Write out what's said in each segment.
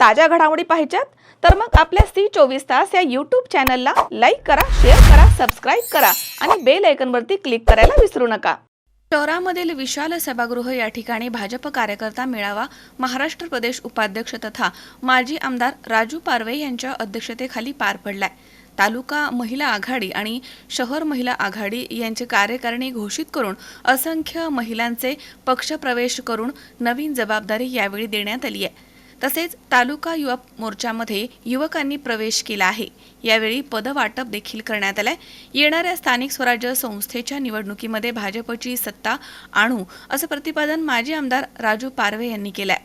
ताज्या घडामोडी पाहिजेत तर मग आपल्या सी चोवीस तास या यूट्यूब चॅनलला लाईक करा शेअर करा सबस्क्राईब करा आणि बेल आयकनवरती क्लिक करायला विसरू नका. शहरामधील विशाल सभागृह या ठिकाणी भाजप कार्यकर्ता मेळावा महाराष्ट्र प्रदेश उपाध्यक्ष तथा माजी आमदार राजू पारवे यांच्या अध्यक्षतेखाली पार पडलाय. तालुका महिला आघाडी आणि शहर महिला आघाडी यांची कार्यकारिणी घोषित करून असंख्य महिलांचे पक्षप्रवेश करून नवीन जबाबदारी यावेळी देण्यात आली आहे. तसेच तालुका युवक मोर्चामध्ये युवकांनी प्रवेश केला आहे. यावेळी पदवाटप देखील करण्यात आलंय. येणाऱ्या स्थानिक स्वराज्य संस्थेच्या निवडणुकीमध्ये भाजपची सत्ता आणू असं प्रतिपादन माजी आमदार राजू पारवे यांनी केलंय.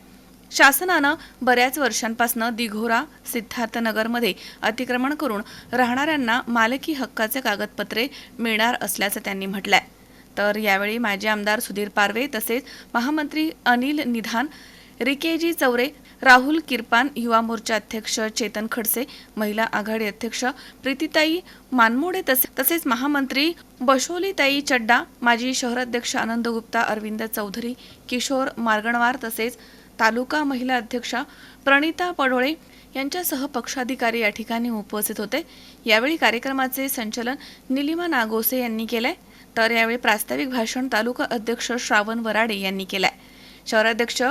शासनानं बऱ्याच वर्षांपासून दिघोरा सिद्धार्थनगरमध्ये अतिक्रमण करून राहणाऱ्यांना मालकी हक्काचे कागदपत्रे मिळणार असल्याचं त्यांनी म्हटलंय. तर यावेळी माजी आमदार सुधीर पारवे तसेच महामंत्री अनिल निधान रिकेजी चौरे राहुल किरपान युवा मोर्चा अध्यक्ष चेतन खडसे महिला आघाडी अध्यक्ष प्रीतीताई मानमोडे तसे तसेच महामंत्री बशोलीताई चड्डा माजी शहराध्यक्ष आनंद गुप्ता अरविंद चौधरी किशोर मार्गणवार तसेच तालुका महिला अध्यक्षा प्रणिता पडोळे यांच्यासह पक्षाधिकारी या ठिकाणी उपस्थित होते. यावेळी कार्यक्रमाचे संचलन निलिमा नागोसे यांनी केले तर यावेळी प्रास्ताविक भाषण तालुका अध्यक्ष श्रावण वराडे यांनी केलंय. शहराध्यक्ष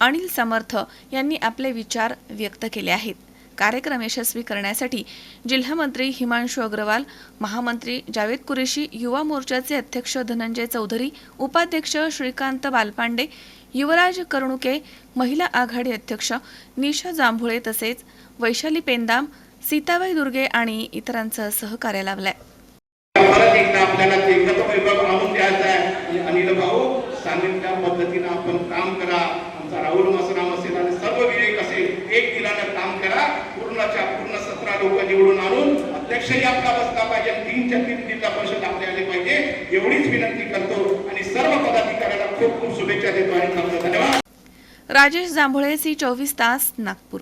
अनिल समर्थ यांनी आपले विचार व्यक्त केले आहेत. कार्यक्रम यशस्वी करण्यासाठी जिल्हामंत्री हिमांशु अग्रवाल महामंत्री जावेद कुरेशी युवा मोर्चाचे अध्यक्ष धनंजय चौधरी उपाध्यक्ष श्रीकांत बालपांडे युवराज करणुके महिला आघाडी अध्यक्ष निशा जांभुळे तसेच वैशाली पेंदाम सीताबाई दुर्गे आणि इतरांचं सहकार्य लाभलंय. सांगितल्या पद्धतीनं आपण काम करा. आमचा राहुल मसराम असेल आणि सर्व विवेक असेल एक दिलानं काम करा. पूर्णच्या पूर्ण सतरा लोक निवडून आणून अध्यक्षही आपला बसला पाहिजे आणि तीनच्या तीन जिल्हा परिषद आपले आले पाहिजे. एवढीच विनंती करतो आणि सर्व पदाधिकाऱ्यांना खूप खूप शुभेच्छा देतो आणि धन्यवाद. राजेश जांभळे सी चोवीस तास नागपूर.